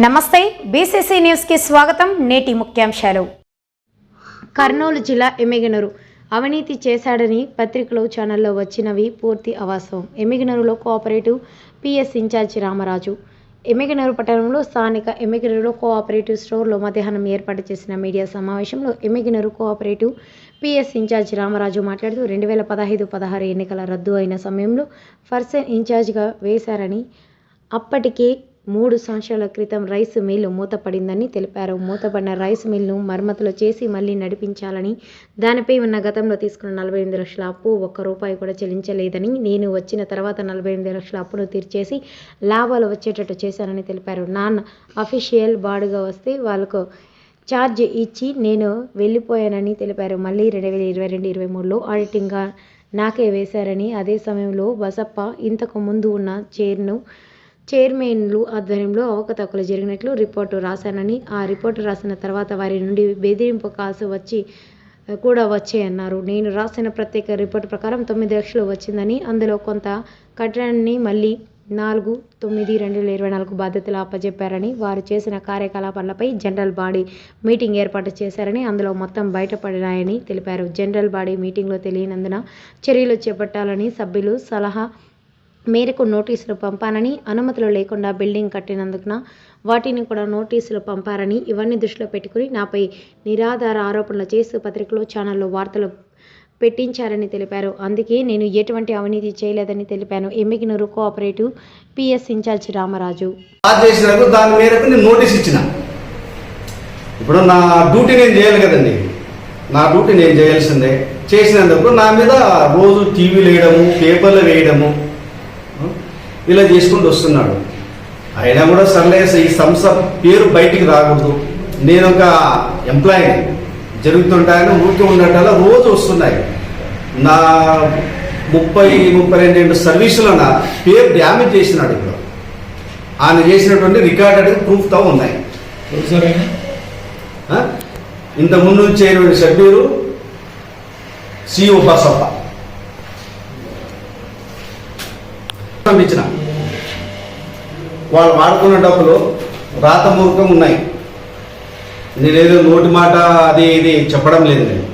నమస్తే బీసీసీ న్యూస్కి స్వాగతం నేటి ముఖ్యాంశాలు. కర్నూలు జిల్లా ఎమ్మిగనూరు. అవినీతి చేశాడని పత్రికలు ఛానల్లో వచ్చినవి పూర్తి అవాస్తవం. ఎమ్మిగనూరులో cooperative PS incharge Ramaraju. Emmiganur పట్టణంలో స్థానిక ఎమ్మిగనూరులో కోఆపరేటివ్ స్టోర్లో మధ్యాహ్నం ఏర్పాటు చేసిన మీడియా సమావేశంలో Emmiganur cooperative PS incharge Ramaraju మాట్లాడుతూ రెండు వేల పదహైదు పదహారు ఎన్నికల రద్దు అయిన సమయంలో పర్సన్ ఇన్ఛార్జిగా వేశారని అప్పటికే మూడు సంవత్సరాల క్రితం రైస్ మిల్లు మూతపడిందని తెలిపారు. మూతపడిన రైస్ మిల్ను మరమ్మతులు చేసి మళ్ళీ నడిపించాలని దానిపై ఉన్న గతంలో తీసుకున్న నలభై ఎనిమిది లక్షల అప్పు ఒక్క రూపాయి కూడా చెల్లించలేదని నేను వచ్చిన తర్వాత నలభై ఎనిమిది లక్షల అప్పును తీర్చేసి లాభాలు వచ్చేటట్టు చేశానని తెలిపారు. నాన్న అఫీషియల్ బాడుగా వస్తే వాళ్ళకు ఛార్జ్ ఇచ్చి నేను వెళ్ళిపోయానని తెలిపారు. మళ్ళీ రెండు వేల ఇరవై రెండు ఇరవై మూడులో ఆడిటింగ్గా నాకే వేశారని అదే సమయంలో బసప్ప ఇంతకు ముందు ఉన్న చైర్ను చైర్మన్లు ఆధ్వర్యంలో అవకతవకలు జరిగినట్లు రిపోర్టు రాశానని ఆ రిపోర్టు రాసిన తర్వాత వారి నుండి బెదిరింపు కాల్స్ వచ్చి కూడా వచ్చాయన్నారు. నేను రాసిన ప్రత్యేక రిపోర్టు ప్రకారం తొమ్మిది లక్షలు వచ్చిందని అందులో కొంత కట్టడాన్ని మళ్ళీ నాలుగు తొమ్మిది రెండు వేల ఇరవై నాలుగు బాధ్యతలు అప్పజెప్పారని వారు చేసిన కార్యకలాపాలపై జనరల్ బాడీ మీటింగ్ ఏర్పాటు చేశారని అందులో మొత్తం బయటపడినాయని తెలిపారు. జనరల్ బాడీ మీటింగ్లో తెలియనందున చర్యలు చేపట్టాలని సభ్యులు సలహా మేరకు నోటీసులు పంపానని అనుమతులు లేకుండా బిల్డింగ్ కట్టినందుకున వాటిని కూడా నోటీసులు పంపారని ఇవన్నీ దృష్టిలో పెట్టుకుని నాపై నిరాధార ఆరోపణలు చేస్తూ పత్రికలు ఛానల్లో వార్తలు పెట్టించారని తెలిపారు. అందుకే నేను ఎటువంటి అవినీతి చేయలేదని తెలిపాను. Emmiganur cooperative PS incharge Ramaraju. దాని మేరకు నేను నోటీస్ ఇచ్చిన. ఇప్పుడు నా డ్యూటీ నేను చేయాలి కదండి. నా డ్యూటీ నేను చేయాల్సిందే. చేసినందుకు నా మీద రోజు టీవీలు వేయడము పేపర్లు వేయడము ఇలా చేసుకుంటూ వస్తున్నాడు. అయినా కూడా సర్లే ఈ సంస్థ పేరు బయటికి రాకూడదు. నేను ఒక ఎంప్లాయీ జరుగుతుంటాయని ఊరికే ఉండటాల రోజు వస్తున్నాయి. నా ముప్పై ముప్పై రెండు సర్వీసులో నా పేరు డ్యామేజ్ చేసినాడు ఇప్పుడు. ఆయన చేసినటువంటి రికార్డెడ్ ప్రూఫ్తో ఉన్నాయి. ప్రొఫెసర్ అయినా? ఆ? ఇంత ముందు చేయని సభ్యులు సిఓ బసప్ప. పంపించిన వాళ్ళు వాడుకున్న డబ్బులు రాత మూర్ఖం ఉన్నాయి. నేనేదో నోటి మాట అది ఇది చెప్పడం లేదు నేను.